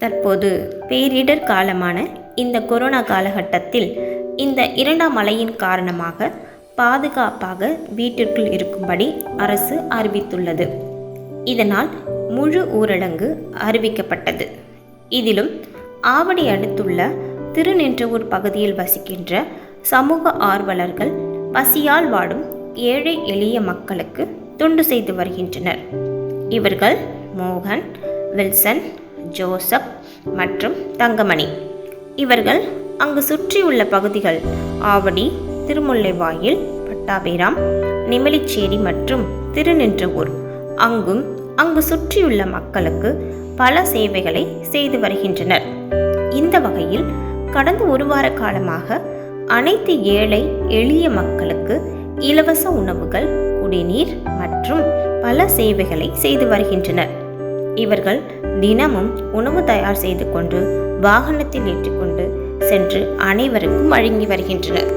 தற்போது பேரிடர் காலமான இந்த கொரோனா காலகட்டத்தில் இந்த இரண்டாம் அலையின் காரணமாக பாதுகாப்பாக வீட்டிற்குள் இருக்கும்படி அரசு அறிவித்துள்ளது. இதனால் முழு ஊரடங்கு அறிவிக்கப்பட்டது. இதிலும் ஆவடி அடுத்துள்ள திருநின்றவூர் பகுதியில் வசிக்கின்ற சமூக ஆர்வலர்கள் பசியால் வாடும் ஏழை எளிய மக்களுக்கு தொண்டு செய்து வருகின்றனர். இவர்கள் மோகன் வில்சன் ஜோசப் மற்றும் தங்கமணி. இவர்கள் அங்கு சுற்றியுள்ள பகுதிகள் ஆவடி திருமுல்லைவாயில் பட்டாபிராம் நிமலிச்சேரி மற்றும் திருநின்றவூர். அங்கும் அங்கு சுற்றியுள்ள மக்களுக்கு பல சேவைகளை செய்து வருகின்றனர். இந்த வகையில் கடந்த ஒரு வார காலமாக அனைத்து ஏழை எளிய மக்களுக்கு இலவச உணவுகள் குடிநீர் மற்றும் பல சேவைகளை செய்து வருகின்றனர். இவர்கள் தினமும் உணவு தயார் செய்து கொண்டு வாகனத்தில் ஏற்றிக்கொண்டு சென்று அனைவருக்கும் வழங்கி வருகின்றனர்.